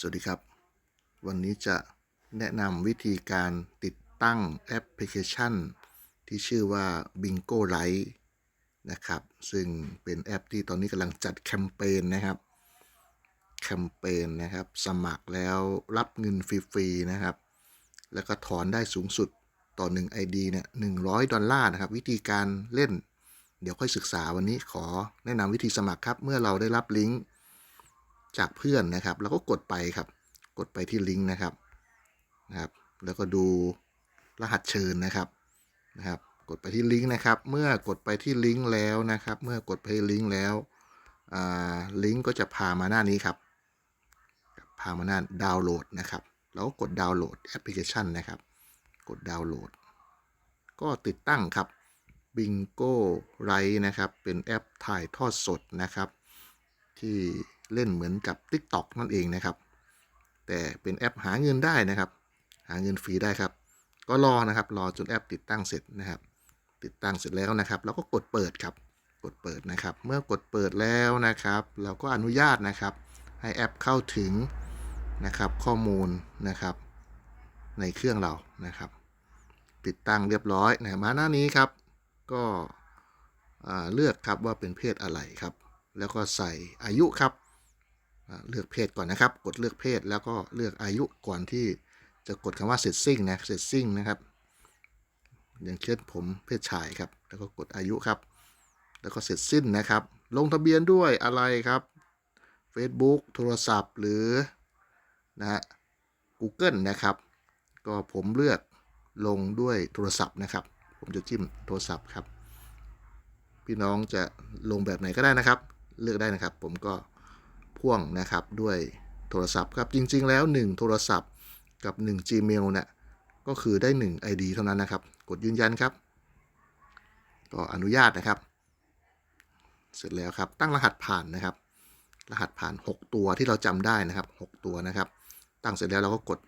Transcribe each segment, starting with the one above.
สวัสดีครับ วันนี้จะแนะนำวิธีการติดตั้งแอปพลิเคชัน ที่ชื่อว่า Bingo Lite นะครับ ซึ่งเป็นแอปที่ตอนนี้กำลังจัดแคมเปญนะครับ แคมเปญนะครับ สมัครแล้วรับเงินฟรีๆนะครับ แล้วก็ถอนได้สูงสุดต่อ 1 ID เนี่ย100 ดอลลาร์นะครับ วิธีการเล่น เดี๋ยวค่อยศึกษาวันนี้ขอแนะนำวิธีสมัครครับ เมื่อเราได้รับลิงก์ จากเพื่อนนะครับ แล้วก็กดไปครับ กดไปที่ลิงก์นะครับนะครับ แล้วก็ดูรหัสเชิญนะครับนะครับ กดไปที่ลิงก์นะครับ เมื่อกดไปที่ลิงก์แล้วนะครับ เมื่อกดไปที่ลิงก์แล้วลิงก์ก็จะพามาหน้านี้ครับ พามาหน้าดาวน์โหลดนะครับเราก็กดดาวน์โหลดแอปพลิเคชันนะครับ กดดาวน์โหลด ก็ติดตั้งครับ Bingo Lite นะครับ เป็นแอปถ่ายทอดสดนะครับ ที่ เล่นเหมือนกับ TikTok นั่นเองนะครับ แต่เป็นแอปหาเงินได้นะครับ หาเงินฟรีได้ครับ ก็รอนะครับ รอจนแอปติดตั้งเสร็จนะครับ ติดตั้งเสร็จแล้วนะครับเราก็กดเปิดครับ กดเปิดนะครับ เมื่อกดเปิดแล้วนะครับ เราก็อนุญาตนะครับ ให้แอปเข้าถึงนะครับข้อมูลนะครับ ในเครื่องเรานะครับ ติดตั้งเรียบร้อยนะมาหน้านี้ครับ ก็เลือกครับว่าเป็นเพศอะไรครับ แล้วก็ใส่อายุครับ เลือกเพศก่อนนะครับ กดเลือกเพศแล้วก็เลือกอายุก่อนที่จะกดคำว่า setting นะ setting นะครับอย่างเช่นผมเพศชายครับ แล้วก็กดอายุครับ แล้วก็เสร็จสิ้นนะครับ ลงทะเบียนด้วยอะไรครับ Facebook โทรศัพท์หรือนะฮะ Google นะครับ ก็ผมเลือกลงด้วยโทรศัพท์นะครับ ผมจะจิ้มโทรศัพท์ครับ พี่น้องจะลงแบบไหนก็ได้นะครับ เลือกได้นะครับ ผมก็ พ่วงนะครับด้วยโทรศัพท์ครับ จริง ๆ แล้ว 1 โทรศัพท์กับ 1 Gmail เนี่ยก็คือได้ 1 ID เท่านั้นนะครับ กดยืนยันครับ ก็อนุญาตนะครับ เสร็จแล้วครับตั้งรหัสผ่านนะครับ รหัสผ่าน 6 ตัวที่เราจำได้นะครับ 6 ตัวนะครับ ตั้งเสร็จแล้วเราก็กด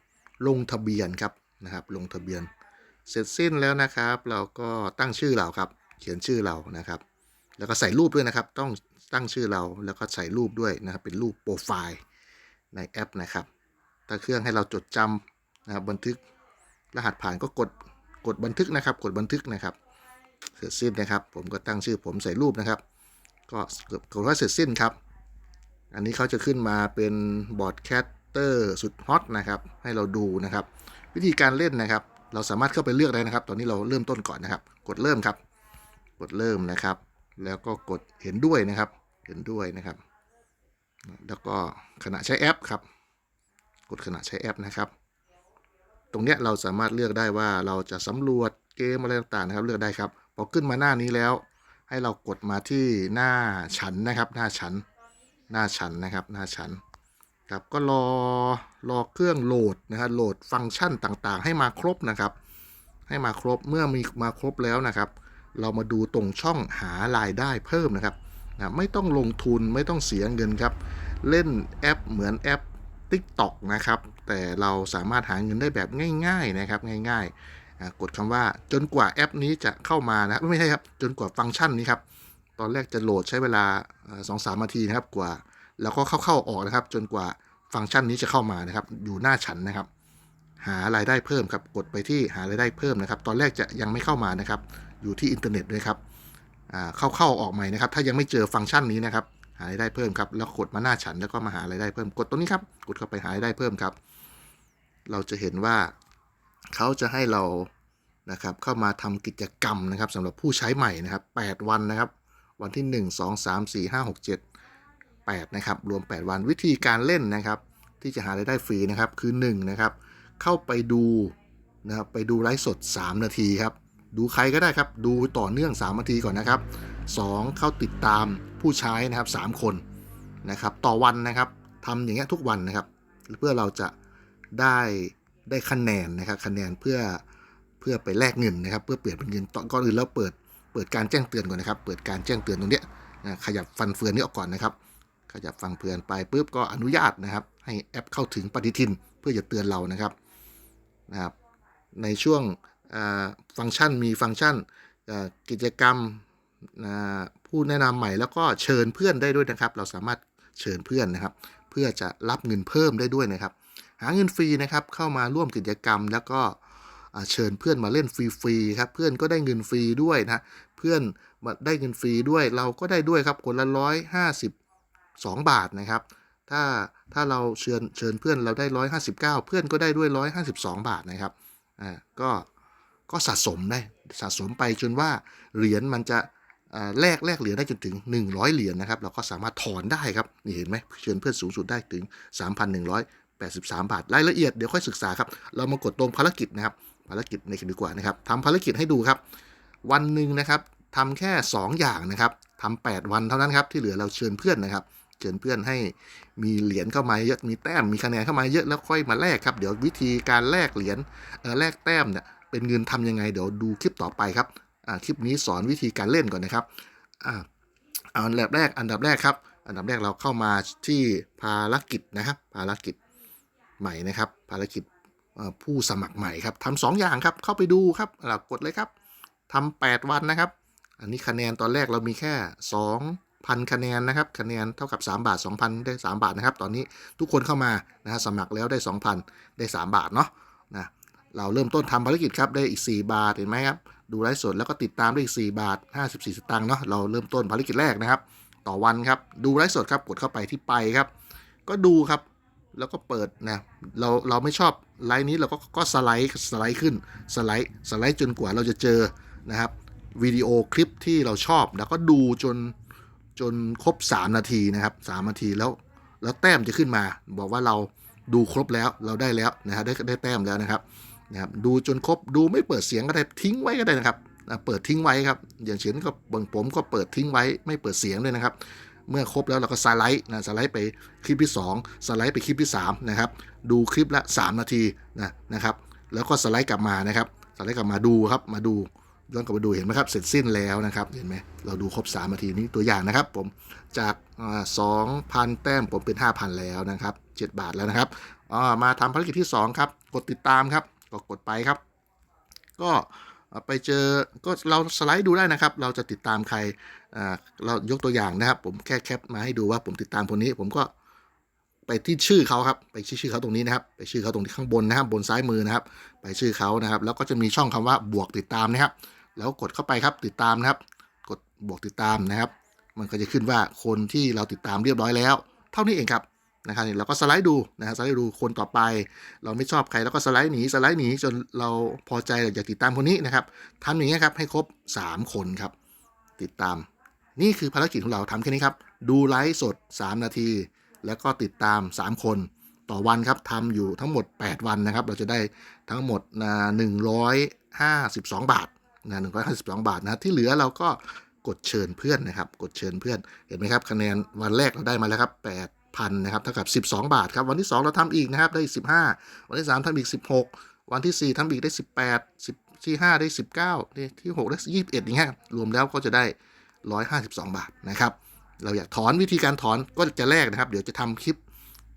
ลงทะเบียนครับนะครับ ลงทะเบียน เสร็จสิ้นแล้วนะครับ เราก็ตั้งชื่อเราครับ เขียนชื่อเรานะครับ แล้วก็ใส่รูปด้วยนะครับ ต้อง ตั้งชื่อเราแล้วก็ใส่รูปด้วยนะครับ เป็นรูปโปรไฟล์ในแอปนะครับ ถ้าเครื่องให้เราจดจำนะครับบันทึกรหัสผ่านก็กดกดบันทึกนะครับ กดบันทึกนะครับ เสร็จสิ้นนะครับ ผมก็ตั้งชื่อผมใส่รูปนะครับ ก็กดว่าเสร็จสิ้นครับ อันนี้เขาจะขึ้นมาเป็นบอร์ดแคสเตอร์สุดฮอตนะครับให้เราดูนะครับ วิธีการเล่นนะครับ เราสามารถเข้าไปเลือกได้นะครับ ตอนนี้เราเริ่มต้นก่อนนะครับ กดเริ่มครับ กดเริ่มนะครับ แล้วก็กดเห็นด้วยนะครับ เห็นด้วยนะครับ แล้วก็ขณะใช้แอปครับ กดขณะใช้แอปนะครับ ตรงเนี้ยเราสามารถเลือกได้ว่าเราจะสำรวจเกมอะไรต่างๆนะครับ เลือกได้ครับพอขึ้นมาหน้านี้แล้ว ให้เรากดมาที่หน้าฉันนะครับ หน้าฉัน หน้าฉันนะครับ หน้าฉันครับก็รอรอเครื่องโหลดนะฮะโหลดฟังก์ชันต่างๆ ให้มาครบนะครับ ให้มาครบเมื่อมีมาครบแล้วนะครับ เรามาดูตรงช่องหารายได้เพิ่มนะครับ นะไม่ต้องลงทุนไม่ต้องเสียเงินครับ เล่นแอปเหมือนแอป TikTok นะครับ แต่เราสามารถหาเงินได้แบบง่าย ๆนะครับง่ายๆ กดคำว่าจนกว่าแอปนี้จะเข้ามานะไม่ใช่ครับ จนกว่าฟังก์ชันนี้ครับ ตอนแรกจะโหลดใช้เวลาสองสามนาทีนะครับกว่า แล้วก็เข้าๆออกนะครับ จนกว่าฟังก์ชันนี้จะเข้ามานะครับ อยู่หน้าฉันนะครับ หารายได้เพิ่มครับ กดไปที่หารายได้เพิ่มนะครับ ตอนแรกจะยังไม่เข้ามานะครับ อยู่ที่อินเทอร์เน็ตด้วยครับ เข้าๆออกใหม่นะครับ ถ้ายังไม่เจอฟังก์ชันนี้นะครับ หารายได้เพิ่มครับ แล้วกดมาหน้าฉันแล้วก็มาหารายได้เพิ่ม กดตรงนี้ครับ กดเข้าไปหารายได้เพิ่มครับ เราจะเห็นว่าเขาจะให้เรานะครับเข้ามาทำกิจกรรมนะครับสำหรับผู้ใช้ใหม่นะครับ 8 วันนะครับ วันที่ 1 2 3 4 5 6 7 8นะครับ รวม 8 วันวิธีการเล่นนะครับ ที่จะหารายได้ฟรีนะครับ คือ1นะครับ เข้าไปดูนะครับ ไปดูไลฟ์สด 3 นาทีครับ ดูใครก็ได้ครับ ดูต่อเนื่อง3นาทีก่อนนะครับ 2 เข้าติดตามผู้ใช้นะครับ 3 คนนะครับต่อวันนะครับทำอย่างเงี้ยทุกวันนะครับ เพื่อเราจะได้ได้คะแนนนะครับคะแนนเพื่อเพื่อไปแลกเงินนะครับ เพื่อเปลี่ยนเป็นเงินตอก่อนอื่นเราเปิดเปิดการแจ้งเตือนก่อนนะครับ เปิดการแจ้งเตือนตรงเนี้ยนะขยับฟันเฟือนนี้ออกก่อนนะครับ ขยับฟังเฟือนไปปุ๊บก็อนุญาตนะครับ ให้แอปเข้าถึงปฏิทินเพื่อจะเตือนเรานะครับนะครับในช่วง ฟังก์ชันมีฟังก์ชันกิจกรรมผู้แนะนำใหม่แล้วก็เชิญเพื่อนได้ด้วยนะครับ เราสามารถเชิญเพื่อนนะครับ เพื่อจะรับเงินเพิ่มได้ด้วยนะครับ หาเงินฟรีนะครับเข้ามาร่วมกิจกรรมแล้วก็เชิญเพื่อนมาเล่นฟรีๆครับเพื่อนก็ได้เงินฟรีด้วยนะเพื่อนมาได้เงินฟรีด้วยเราก็ได้ด้วยครับคนละร้อยห้าสิบสองบาทนะครับ ถ้าถ้าเราเชิญเชิญเพื่อนเราได้ร้อยห้าสิบเก้าเพื่อนก็ได้ด้วยร้อยห้าสิบสองบาทนะครับอ่าก็ ก็สะสมได้สะสมไปจนว่าเหรียญมันจะแลกแลกเหรียญได้จนถึง 100 เหรียญนะครับ เราก็สามารถถอนได้ครับนี่เห็นไหมเชิญเพื่อนสูงสุดได้ถึง 3,183 บาท รายละเอียดเดี๋ยวค่อยศึกษาครับ เรามากดตรงภารกิจนะครับ ภารกิจในกันดีกว่านะครับทำภารกิจให้ดูครับ วันหนึ่งนะครับทำแค่ 2 อย่างนะครับทำ8วันเท่านั้นครับ ที่เหลือเราเชิญเพื่อนนะครับ เชิญเพื่อนให้มีเหรียญเข้ามาเยอะมีแต้มมีคะแนนเข้ามาเยอะแล้วค่อยมาแลกครับ เดี๋ยววิธีการแลกเหรียญแลกแต้มเนี่ย เป็นเงินทำยังไง เดี๋ยวดูคลิปต่อไปครับอ่าคลิปนี้สอนวิธีการเล่นก่อนนะครับอ่าอันดับแรกอันดับแรกครับ อันดับแรกเราเข้ามาที่ภารกิจนะครับ ภารกิจใหม่นะครับ ภารกิจผู้สมัครใหม่ครับทำสองอย่างครับเข้าไปดูครับเรากดเลยครับทำ8วันนะครับ อันนี้คะแนนตอนแรกเรามีแค่ 2,000 คะแนนนะครับ คะแนนเท่ากับ 3 บาท 2,000 ได้ 3 บาทนะครับ ตอนนี้ทุกคนเข้ามานะฮะสมัครแล้วได้ 2,000 ได้ 3 บาทเนาะนะ เราเริ่มต้นทำภารกิจครับได้อีก 4 บาทเห็นไหมครับดูไลฟ์สดแล้วก็ติดตามได้อีก 4 บาท 54 สตางค์เนาะเราเริ่มต้นภารกิจแรกนะครับ ต่อวันครับดูไลฟ์สดครับกดเข้าไปที่ไปครับ ก็ดูครับแล้วก็เปิดนะเราเราไม่ชอบไลน์นี้เราก็ก็สไลด์สไลด์ขึ้นสไลด์สไลด์จนกว่าเราจะเจอนะครับวิดีโอคลิปที่เราชอบ แล้วก็ดูจนจนครบ 3 นาทีนะครับ3นาทีแล้วแล้วแต้มจะขึ้นมา บอกว่าเราดูครบแล้วเราได้แล้วนะฮะได้ได้แต้มแล้วนะครับ นะครับดูจนครบดูไม่เปิดเสียงก็ได้ทิ้งไว้ก็ได้นะครับเปิดทิ้งไว้ครับ อย่างเช่นก็บางผมก็เปิดทิ้งไว้ไม่เปิดเสียงเลยนะครับ เมื่อครบแล้วเราก็สไลด์นะสไลด์ไปคลิปที่ 2 สไลด์ไปคลิปที่ 3 นะครับ ดูคลิปละ 3 นาทีนะนะครับ แล้วก็สไลด์กลับมานะครับสไลด์กลับมาดูครับมาดูย้อนกลับมาดูเห็นไหมครับเสร็จสิ้นแล้วนะครับเห็นไหมเราดูครบ 3 นาทีนี้ตัวอย่างนะครับ ผมจากสองพันแต้มผมเป็น 5,000 แล้วนะครับ 7 บาทแล้วนะครับมาทำภารกิจที่ 2 ครับ กดติดตามครับ ก็กดไปครับ ก็ไปเจอก็เราสไลด์ดูได้นะครับ เราจะติดตามใครอ่าเรายกตัวอย่างนะครับ ผมแค่แคปมาให้ดูว่าผมติดตามคนนี้ ผมก็ไปที่ชื่อเขาครับ ไปชื่อเขาตรงนี้นะครับ ไปชื่อเขาตรงที่ข้างบนนะครับ บนซ้ายมือนะครับ ไปชื่อเขานะครับ แล้วก็จะมีช่องคำว่าบวกติดตามนะครับ แล้วกดเข้าไปครับ ติดตามนะครับ กดบวกติดตามนะครับ มันก็จะขึ้นว่าคนที่เราติดตามเรียบร้อยแล้ว เท่านี้เองครับ นะครับเราก็สไลด์ดูนะฮะสไลด์ดูคนต่อไป เราไม่ชอบใครแล้วก็สไลด์หนีสไลด์หนีจนเราพอใจเราอยากติดตามคนนี้นะครับทำอย่างนี้ครับให้ครบ 3 คนครับ ติดตาม นี่คือภารกิจของเราทำแค่นี้ครับ ดูไลฟ์สด 3 นาที แล้วก็ติดตาม 3 คนต่อวันครับทำอยู่ทั้งหมด 8 วันนะครับ เราจะได้ทั้งหมดนะ152 บาทนะ152 บาทนะที่เหลือเราก็กดเชิญเพื่อนนะครับ กดเชิญเพื่อนเห็นไหมครับคะแนนวันแรกเราได้มาแล้วครับ 8,000นะครับเท่ากับ 12 บาทครับวันที่ 2 เราทำอีกนะครับได้ 15 วันที่ 3ทำอีก 16 วันที่ 4ทำอีกได้ 18 10ที่ 5 ได้ 19ที่ที่ 6 ได้ 21อย่างเงี้ยรวมแล้วก็จะได้ 152 บาทนะครับเราอยากถอนวิธีการถอนก็จะแลกนะครับ เดี๋ยวจะทำคลิป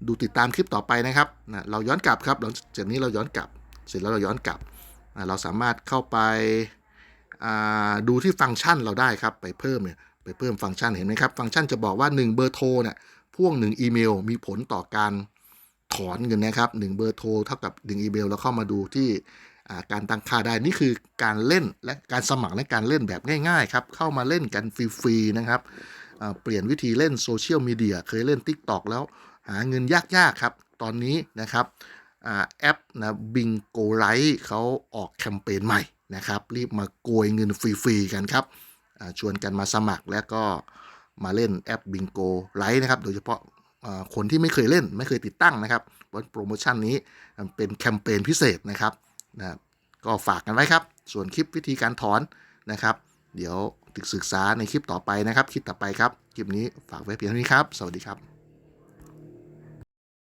ดูติดตามคลิปต่อไปนะครับนะเราย้อนกลับครับเราจากนี้เราย้อนกลับ เสร็จแล้วเราย้อนกลับอ่าเราสามารถเข้าไปดูที่ฟังก์ชันเราได้ครับ ไปเพิ่มเนี่ยไปเพิ่มฟังก์ชันเห็นไหมครับ ฟังก์ชันจะบอกว่า 1 เบอร์โทรเนี่ย พ่วง 1 อีเมล มีผลต่อการถอนเงินนะครับ 1 เบอร์โทรเท่ากับ 1 อีเมลเราเข้ามาดูที่การตั้งค่าได้นี่คือการเล่นและการสมัครและการเล่นแบบง่ายๆครับเข้ามาเล่นกันฟรีๆนะครับเปลี่ยนวิธีเล่นโซเชียลมีเดียเคยเล่น TikTok แล้วหาเงินยากๆครับ ตอนนี้นะครับอแอปนะบิงโกไลท์เขาออกแคมเปญใหม่นะครับ รีบมาโกยเงินฟรีๆกันครับชวนกันมาสมัครแล้วก็ มาเล่นแอปบิงโกไลท์นะครับ โดยเฉพาะคนที่ไม่เคยเล่นไม่เคยติดตั้งนะครับวันโปรโมชั่นนี้เป็นแคมเปญพิเศษนะครับนะก็ฝากกันไว้ครับ ส่วนคลิปวิธีการถอนนะครับ เดี๋ยวศึกษาในคลิปต่อไปนะครับ คลิปต่อไปครับ คลิปนี้ฝากไว้เพียงเท่านี้ครับ สวัสดีครับ